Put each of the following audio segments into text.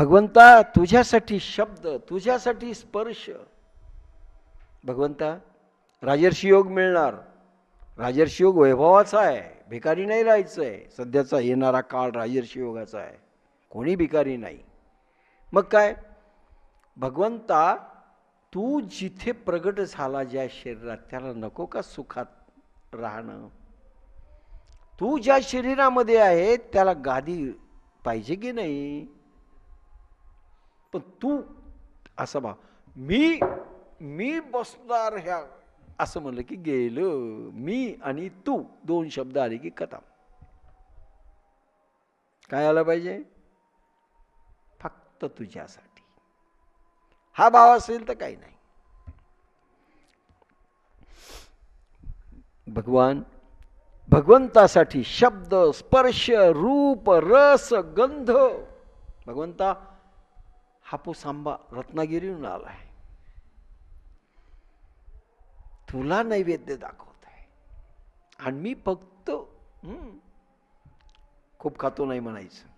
भगवंता तुझ्यासाठी शब्द तुझ्यासाठी स्पर्श. भगवंता राजर्षी योग मिळणार. राजर्षी योग वैभवाचा आहे. भिकारी नाही राहायचं आहे सध्याचा येणारा काळ राजर्षी योगाचा आहे. कोणी भिकारी नाही. मग काय? भगवंता तू जिथे प्रगट झाला ज्या शरीरात त्याला नको का सुखात राहणं? तू ज्या शरीरामध्ये आहे त्याला गादी पाहिजे की नाही? पण तू असं बा मी मी बसणार ह्या असं म्हणलं की गेलं मी आणि तू दोन शब्द आले की कथा. काय आलं पाहिजे? फक्त तुझ्यासाठी. हा भाव असेल तर काही नाही. भगवान भगवंतासाठी शब्द स्पर्श रूप रस गंध भगवंता हापूस आंबा रत्नागिरीहून आला आहे तुला नैवेद्य दाखवत आहे आणि मी फक्त खूप खातो नाही म्हणायचं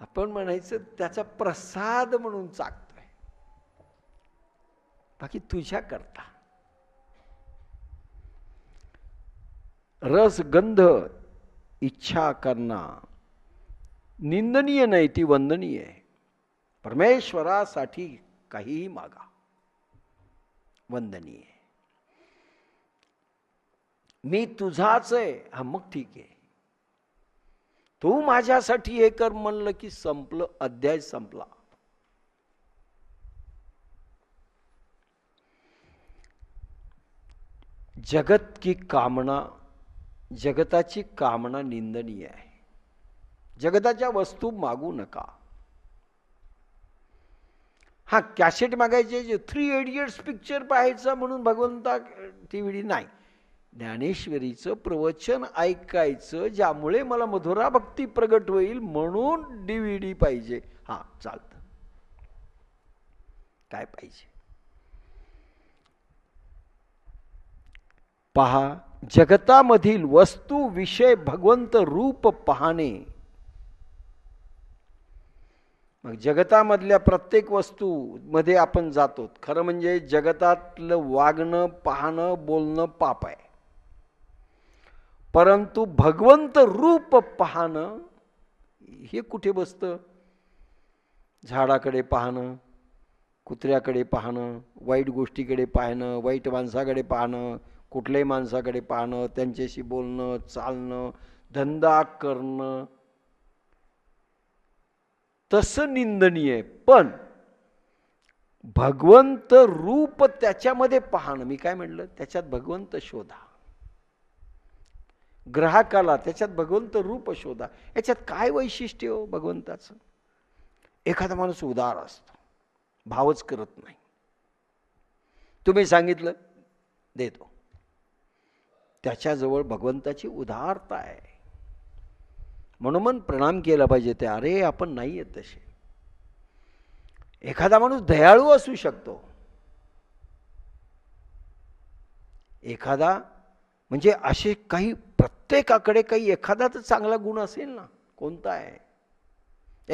आपण म्हणायचं त्याचा प्रसाद म्हणून चाकतोय. बाकी तुझ्या करता. रस गंध इच्छा करणं निंदनीय नाही ती वंदनीय आहे. परमेश्वरासाठी काहीही मागा. वंदनीय मी तुझाच आहे. हा मग ठीक आहे. तू माझ्यासाठी हे कर म्हणलं की संपलं अध्याय संपला. जगत की कामना जगताची कामना निंदनीय आहे. जगताच्या वस्तू मागू नका. हा कॅसेट मागायचे जे थ्री इडियट्स पिक्चर पाहायचा म्हणून भगवंता टी व्ही नाही. ज्ञानेश्वरीचं प्रवचन ऐकायचं ज्यामुळे मला मधुरा भक्ती प्रगट होईल म्हणून डी व्ही डी पाहिजे. हा चालतं. काय पाहिजे? पहा जगतामधील वस्तू विषय भगवंत रूप पाहणे. मग जगतामधल्या प्रत्येक वस्तूमध्ये आपण जातो खरं म्हणजे जगतातलं वागणं पाहणं बोलणं पाप आहे. परंतु भगवंत रूप पाहणं हे कुठे बसतं? झाडाकडे पाहणं कुत्र्याकडे पाहणं वाईट गोष्टीकडे पाहणं वाईट माणसाकडे पाहणं कुठल्याही माणसाकडे पाहणं त्यांच्याशी बोलणं चालणं धंदा करणं तसं निंदनीय पण भगवंत रूप त्याच्यामध्ये पाहणं मी काय म्हटलं? त्याच्यात भगवंत शोधा. ग्राहकाला त्याच्यात भगवंत रूप शोधा. याच्यात काय वैशिष्ट्य हो भगवंताचं? एखादा माणूस उदार असतो. भावच करत नाही. तुम्ही सांगितलं देतो. त्याच्याजवळ भगवंताची उदारता आहे. म्हणून मन प्रणाम केला पाहिजे ते. अरे आपण नाही आहेत तसे. एखादा माणूस दयाळू असू शकतो. एखादा म्हणजे असे काही प्रत्येकाकडे काही एखादा तर चांगला गुण असेल ना. कोणता आहे?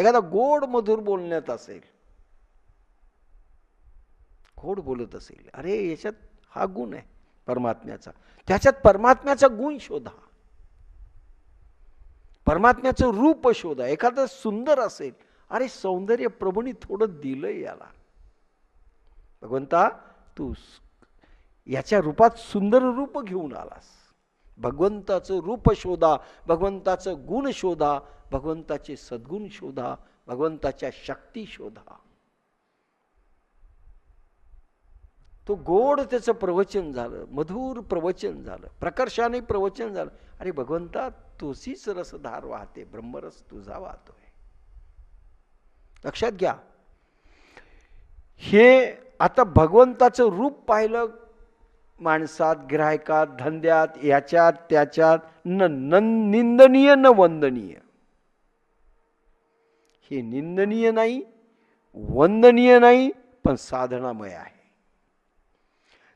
एखादा गोड मधुर बोलण्यात असेल. गोड बोलत असेल. अरे याच्यात हा गुण आहे परमात्म्याचा. त्याच्यात परमात्म्याचा गुण शोधा. परमात्म्याचं रूप शोधा. एखादं सुंदर असेल. अरे सौंदर्य प्रभूंनी थोडं दिलंय याला. भगवंता तू याच्या रूपात सुंदर रूप घेऊन आलास. भगवंताचं रूप शोधा भगवंताचं गुण शोधा भगवंताचे सद्गुण शोधा भगवंताच्या शक्ती शोधा. तो गोड त्याचं प्रवचन झालं मधुर प्रवचन झालं प्रकर्षाने प्रवचन झालं. अरे भगवंता तोसीच रसधार वाहते ब्रह्मरस तुझा वाहतोय. लक्षात घ्या. हे आता भगवंताचं रूप पाहिलं माणसात ग्राहकात धंद्यात याच्यात त्याच्यात न न- निंदनीय न वंदनीय. हे निंदनीय नाही वंदनीय नाही पण साधनामय आहे.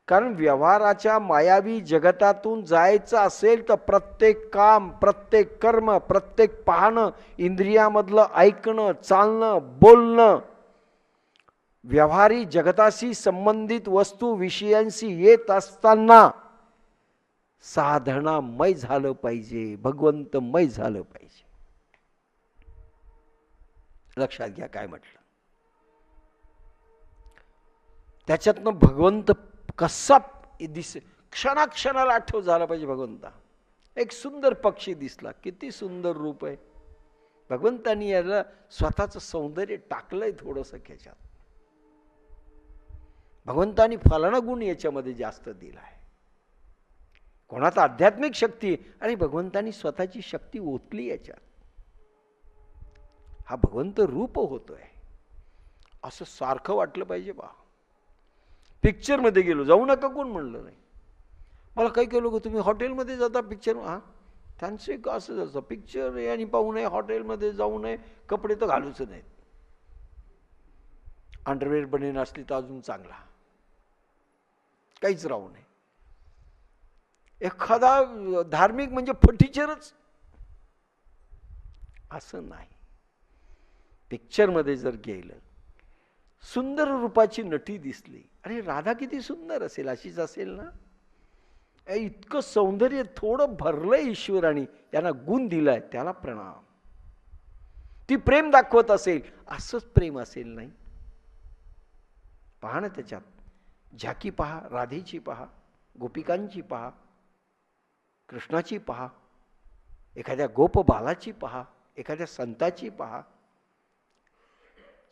कारण व्यवहाराच्या मायावी जगतातून जायचं असेल तर प्रत्येक काम प्रत्येक कर्म प्रत्येक पाहणं इंद्रियामधलं ऐकणं चालणं बोलणं व्यवहारी जगताशी संबंधित वस्तू विषयांशी येत असताना साधनामय झालं पाहिजे भगवंतमय झालं पाहिजे. लक्षात घ्या काय म्हटलं. त्याच्यातनं भगवंत कसा दिस क्षणाक्षणाला आठव झाला पाहिजे भगवंता. एक सुंदर पक्षी दिसला. किती सुंदर रूप आहे. भगवंतानी याला स्वतःचं सौंदर्य टाकलंय थोडंसं ह्याच्यात. भगवंतानी फलाना गुण याच्यामध्ये जास्त दिला आहे. कोणाचा आध्यात्मिक शक्ती आणि भगवंतानी स्वतःची शक्ती ओतली याच्यात. हा भगवंत रूप होतोय. असं सारखं वाटलं पाहिजे बा. पिक्चरमध्ये गेलो. जाऊ नका कोण म्हणलं नाही. मला काही काही लोक तुम्ही हॉटेलमध्ये जाता पिक्चर हां? त्यांचं एक असंच असतं. पिक्चर आणि पाहू नये हॉटेलमध्ये जाऊ नये कपडे तर घालूच नाहीत. अंडरवेअर बनेन असली तर अजून चांगला. काहीच राहू नये. एखादा धार्मिक म्हणजे फटीचरच. असं नाही. पिक्चरमध्ये जर गेलं सुंदर रूपाची नटी दिसली अरे राधा किती सुंदर असेल अशीच असेल ना? ए, इतकं सौंदर्य थोडं भरलंय ईश्वराने यांना गुण दिलाय त्याला प्रणाम. ती प्रेम दाखवत असेल असंच प्रेम असेल नाही? पहा ना त्याच्यात. झाकी पहा राधेची पहा गोपिकांची पहा कृष्णाची पहा एखाद्या गोपबालाची पहा एखाद्या संताची पहा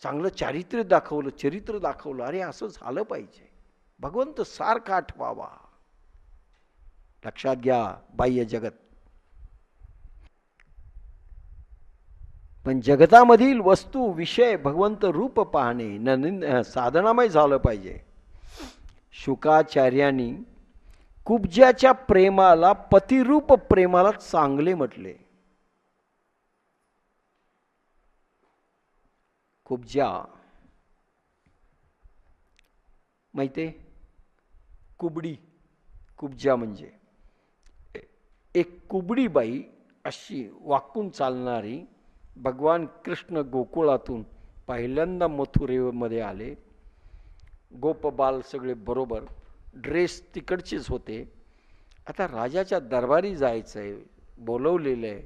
चांगलं चारित्र्य दाखवलं चरित्र दाखवलं अरे असं झालं पाहिजे. भगवंत सारखा आठवावा. लक्षात घ्या बाह्य जगत. पण जगतामधील वस्तू विषय भगवंत रूप पाहणे न साधनामय झालं पाहिजे. शुकाचार्यांनी कुब्जाच्या प्रेमाला पतिरूप प्रेमाला चांगले म्हटले. कुब्जा माहिती कुबडी कुब्जा म्हणजे. एक कुबडी बाई अशी वाकून चालणारी भगवान कृष्ण गोकुळातून पहिल्यांदा मथुरेमध्ये आले. गोपबाल सगळे बरोबर ड्रेस तिकडचेच होते. आता राजाच्या दरबारी जायचं आहे बोलवलेलं आहे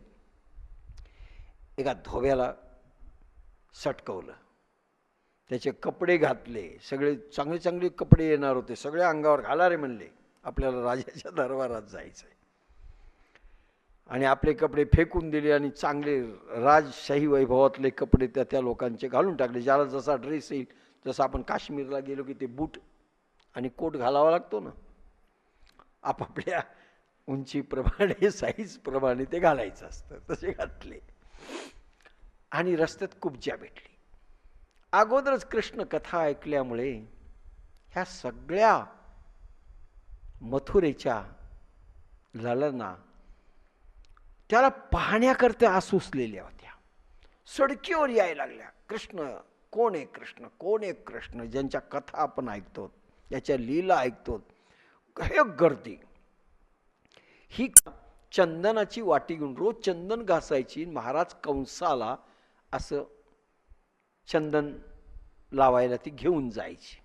एका धोव्याला सटकवलं. त्याचे कपडे घातले सगळे चांगले चांगले कपडे येणार होते सगळे अंगावर घाला रे म्हणले आपल्याला राजाच्या दरबारात जायचं आहे आणि आपले कपडे फेकून दिले आणि चांगले राजशाही वैभवातले कपडे त्या त्या लोकांचे घालून टाकले. ज्याला जसा ड्रेस येईल जसं आपण काश्मीरला गेलो की ते बूट आणि कोट घालावा लागतो ना आपापल्या उंचीप्रमाणे साईजप्रमाणे ते घालायचं असतं. तसे घातले. आणि रस्त्यात कुबज्या भेटली. अगोदरच कृष्ण कथा ऐकल्यामुळे ह्या सगळ्या मथुरेच्या ललना त्याला पाहण्याकरता आसुसलेल्या होत्या. सडकीवर यायला लागल्या. कृष्ण कोण आहे कृष्ण? कोण आहे कृष्ण? ज्यांच्या कथा आपण ऐकतो याच्या लीला ऐकतो हे गर्दी. ही चंदनाची वाटी घेऊन रोज चंदन घासायची महाराज कंसाला असं चंदन लावायला ती घेऊन जायची.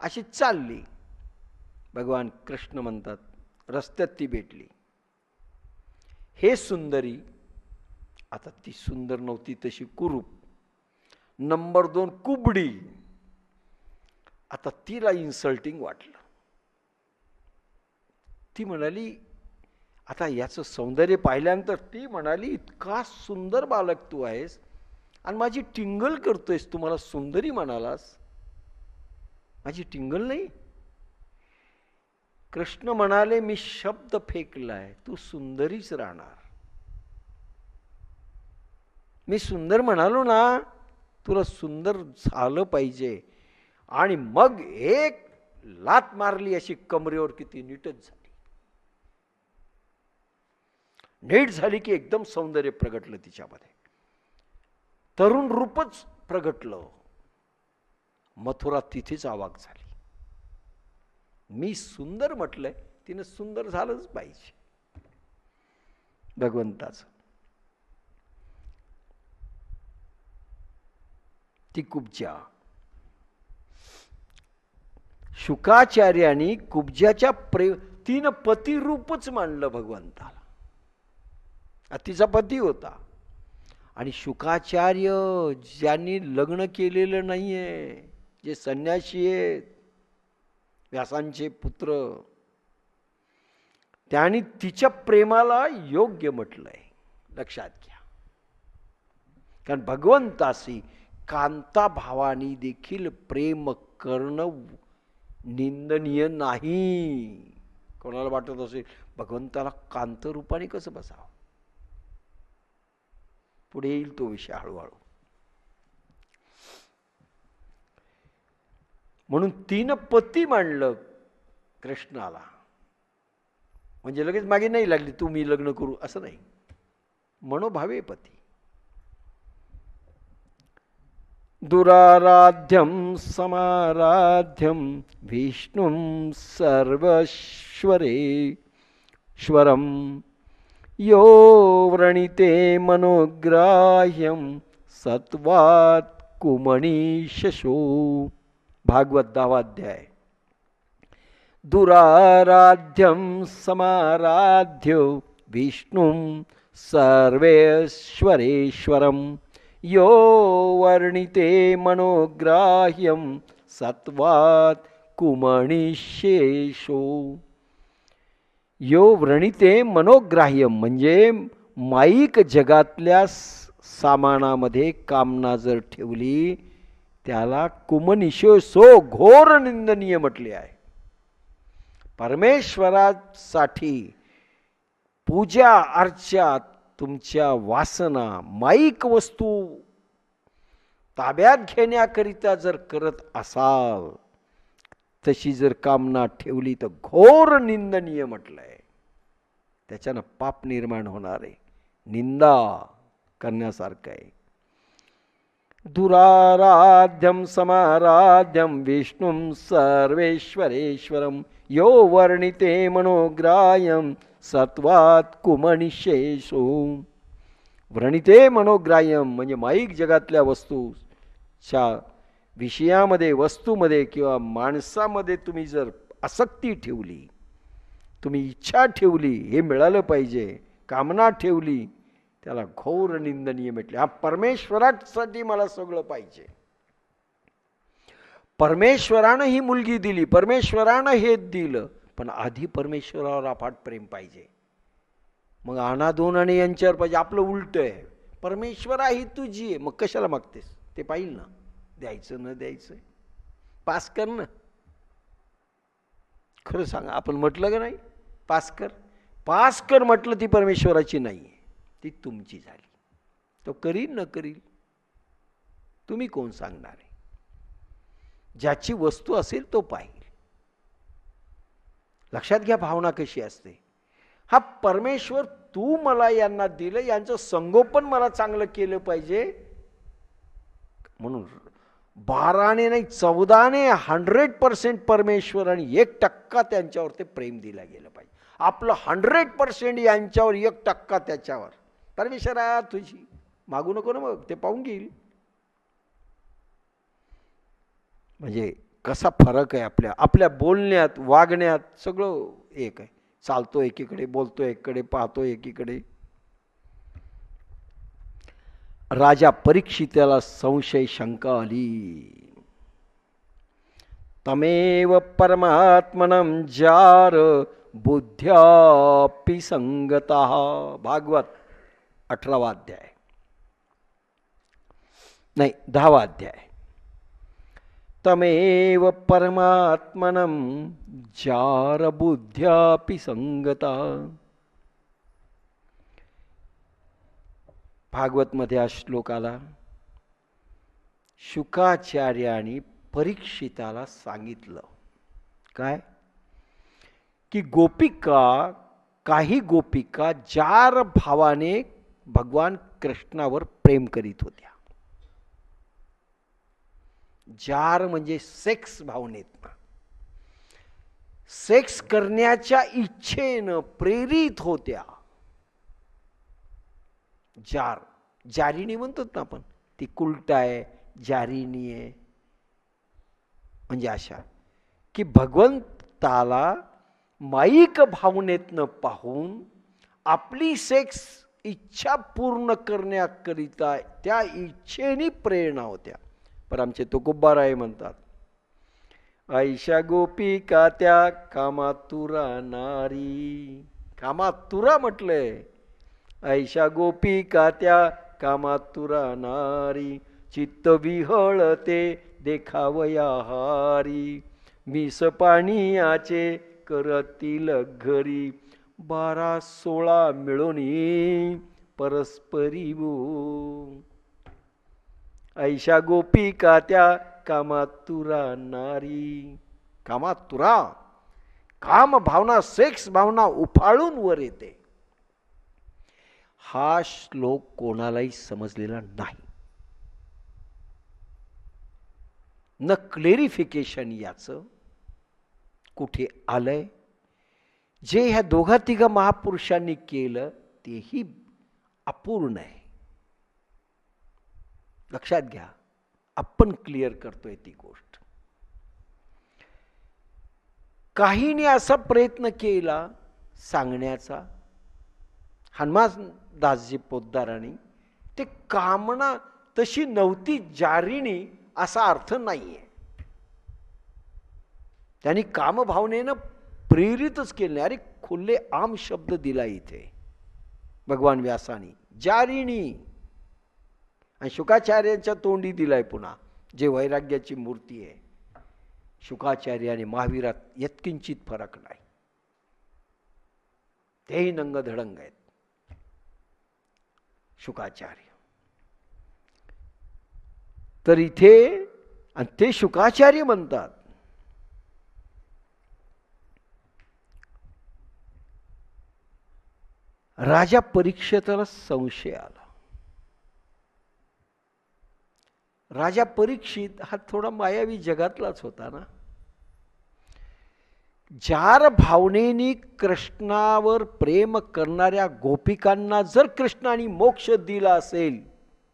अशी चालली. भगवान कृष्ण म्हणतात रस्त्यात ती भेटली. हे सुंदरी आता ती सुंदर नव्हती तशी कुरूप. नंबर दोन कुबडी. आता तिला इन्सल्टिंग वाटलं. ती म्हणाली आता याचं सौंदर्य पाहिल्यानंतर ती म्हणाली इतका सुंदर बालक तू आहेस आणि माझी टिंगल करतोयस तू मला सुंदरी म्हणालास. माझी टिंगल नाही. कृष्ण म्हणाले मी शब्द फेकलाय तू सुंदरीच राहणार. मी सुंदर म्हणालो ना तुला सुंदर झालं पाहिजे आणि मग एक लात मारली अशी कमरेवर किती नीटच झाली. नीट झाली की एकदम सौंदर्य प्रगटलं तिच्यामध्ये. तरुण रूपच प्रगटलं. मथुरा तिथेच आवाक झाली. मी सुंदर म्हटलंय तिनं सुंदर झालंच पाहिजे. भगवंताचं. ती कुब्जा. शुकाचार्याने कुब्जाच्या प्रे तिनं पतिरूपच मानलं भगवंताला. तिचा पती होता. आणि शुकाचार्य ज्यांनी लग्न केलेलं नाहीये जे संन्याशी आहेत व्यासांचे पुत्र त्यांनी तिच्या प्रेमाला योग्य म्हटलंय. लक्षात घ्या. कारण भगवंताशी कांता भावानी देखील प्रेम करणं निंदनीय नाही. कोणाला वाटत असेल भगवंताला कांतरूपाने कसं बसावं? पुढे येईल तो विषय हळूहळू म्हणून तीन पती मांडलं कृष्णाला म्हणजे लगेच मागे नाही लागली तू मी लग्न करू असं नाही मनोभावे पती दुराराध्यम समाराध्यम विष्णुं सर्वश्वरे श्वरम यो व्रणिते मनोग्राह्यम सत्वात कुमणीशशो भागवत दावाध्याय दुराराध्यम समाराध्य विष्णुं सर्वेश्वरेश्वरम यो वर्णिते मनोग्राह्यं सत्वात् कुमणिशेषो यो व्रणिते मनोग्राह्य म्हणजे माईक जगातल्या सामानामध्ये कामना जर ठेवली त्याला कुमनिशो सो घोर निंदनीय म्हटले आहे. परमेश्वरासाठी पूजा अर्चा तुमच्या वासना माईक वस्तू ताब्यात घेण्याकरिता जर करत असाल तशी जर कामना ठेवली तर घोर निंदनीय म्हटलंय. त्याच्यानं पाप निर्माण होणार आहे. निंदा करण्यासारखं आहे. दुराराध्यम समाराध्यम विष्णुं सर्वेश्वरेश्वरम यो वर्णिते मनोग्राह्यम सत्वात कुमणिशेषो व्रणिते मनोग्राह्यम म्हणजे माईक जगातल्या वस्तूच्या विषयामध्ये वस्तूमध्ये किंवा माणसामध्ये तुम्ही जर आसक्ती ठेवली तुम्ही इच्छा ठेवली हे मिळालं पाहिजे कामना ठेवली त्याला घोर निंदनीय म्हटले. हा परमेश्वरासाठी मला सगळं पाहिजे. परमेश्वरानं ही मुलगी दिली परमेश्वरानं हे दिलं पण आधी परमेश्वरावर अफाट प्रेम पाहिजे. मग अनादोन दोन आणि यांच्यावर पाहिजे. आपलं उलट आहे. परमेश्वरा ही तुझी आहे. मग कशाला मागतेस? ते पाहिजे ना. द्यायचं न द्यायचं? पास कर ना. खरं सांगा आपण म्हटलं का नाही? पास कर. पास कर म्हटलं ती परमेश्वराची नाही आहे. ती तुमची झाली. तो करील न करील तुम्ही कोण सांगणार आहे? ज्याची वस्तू असेल तो पाहिल. लक्षात घ्या भावना कशी असते. हा परमेश्वर तू मला यांना दिलं यांचं संगोपन मला चांगलं केलं पाहिजे. म्हणून बाराने नाही चौदाने हंड्रेड पर्सेंट परमेश्वर आणि एक टक्का त्यांच्यावर ते प्रेम दिलं गेलं पाहिजे. आपलं हंड्रेड पर्सेंट यांच्यावर एक टक्का त्याच्यावर. परमेश्वरा तुझी. मागू नको ना मग ते पाहून घेईल. म्हणजे कसा फरक आहे आपल्या आपल्या बोलण्यात वागण्यात सगळं एक आहे. चालतो एकीकडे बोलतो एकीकडे पाहतो एकीकडे. राजा परीक्षिताला संशय शंका आली. तमेव परमात्मनं जार बुद्ध्यापि संगता. भागवत अठरावा अध्याय. नाही दहावा अध्याय. तमेव परमात्मनं जार बुद्ध्यापि संगता. भागवतमध्ये हा श्लोक आला शुकाचार्याने परीक्षिताला सांगितलं. काय? की गोपिका काही गोपिका जार भावाने भगवान कृष्णावर प्रेम करीत होत्या. जार म्हणजे सेक्स भावनेत सेक्स करण्याच्या इच्छेनं प्रेरित होत्या. जार जारिणी म्हणतात ना आपण ती कुलट आहे जारिणी आहे. म्हणजे अशा की भगवंताला माईक भावनेतनं पाहून आपली सेक्स इच्छा पूर्ण करण्याकरिता त्या इच्छेने प्रेरणा होत्या. पण आमचे तुकोबाराय म्हणतात ऐशा गोपिका त्या कामातुरा नारी. कामातुरा म्हटलंय. ऐशा गोपिका त्या कामातुरा नारी? चित्त विहळते देखावया हारी. मीस पाणीयाचे करतील घरी. बारा सोळा मिळून परस्परी बो ऐशा गोपिका त्या कामातुरा नारी? कामातुरा? काम भावना सेक्स भावना उफाळून वर येते. हा श्लोक कोणालाही समजलेला नाही. न क्लेरिफिकेशन याचं कुठे आलंय? जे ह्या दोघा तिघा महापुरुषांनी केलं तेही अपूर्ण आहे. लक्षात घ्या आपण क्लिअर करतोय ती गोष्ट. काहीने असा प्रयत्न केला सांगण्याचा हनुमानदासजी पोद्दाराणी ते कामना तशी नव्हती जारिणी असा अर्थ नाही आहे त्यांनी कामभावनेनं प्रेरितच केले. अरे खुल्ले आम शब्द दिला इथे. भगवान व्यासानी जारिणी. आणि शुकाचार्यांच्या तोंडी दिलाय पुन्हा जे वैराग्याची मूर्ती आहे. शुकाचार्य आणि महावीरात यत्किंचित फरक नाही. तेही नंगधडंग आहेत. शुकाचार्य. तर इथे आणि ते शुकाचार्य म्हणतात. राजा परीक्षेताला संशय आला. राजा परीक्षित हा थोडा मायावी जगातलाच होता ना. जार भावनेनी कृष्णावर प्रेम करणाऱ्या गोपिकांना जर कृष्णाने मोक्ष दिला असेल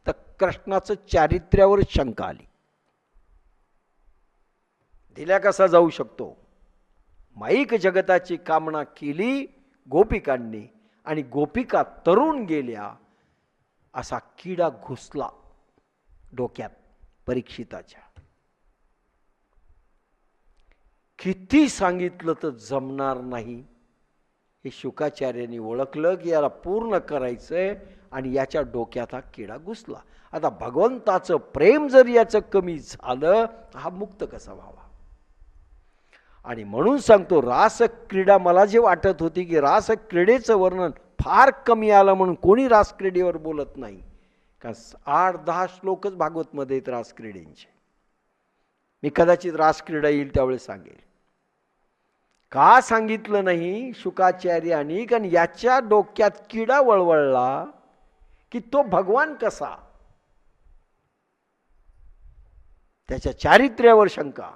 तर कृष्णाचं चारित्र्यावर शंका आली. दिल्या कसा जाऊ शकतो? माईक जगताची कामना केली गोपिकांनी आणि गोपिका तरुण गेल्या असा किडा घुसला डोक्यात परीक्षिताच्या. किती सांगितलं तर जमणार नाही? हे शुकाचार्यांनी ओळखलं की याला पूर्ण करायचं आहे आणि याच्या डोक्यात हा किडा घुसला. आता भगवंताचं प्रेम जर याचं कमी झालं हा मुक्त कसा व्हावा? आणि म्हणून सांगतो रास क्रीडा मला जे वाटत होती की रास क्रीडेचं वर्णन फार कमी आलं म्हणून कोणी रास क्रीडेवर बोलत नाही. का आठ दहा श्लोकच भागवतमध्ये आहेत रास क्रीडेंचे. मी कदाचित रास क्रीडा येईल त्यावेळेस सांगेल. का सांगितलं नाही? शुकाचार्यानी कारण याच्या डोक्यात किडा वळवळला की तो भगवान कसा? त्याच्या चारित्र्यावर शंका.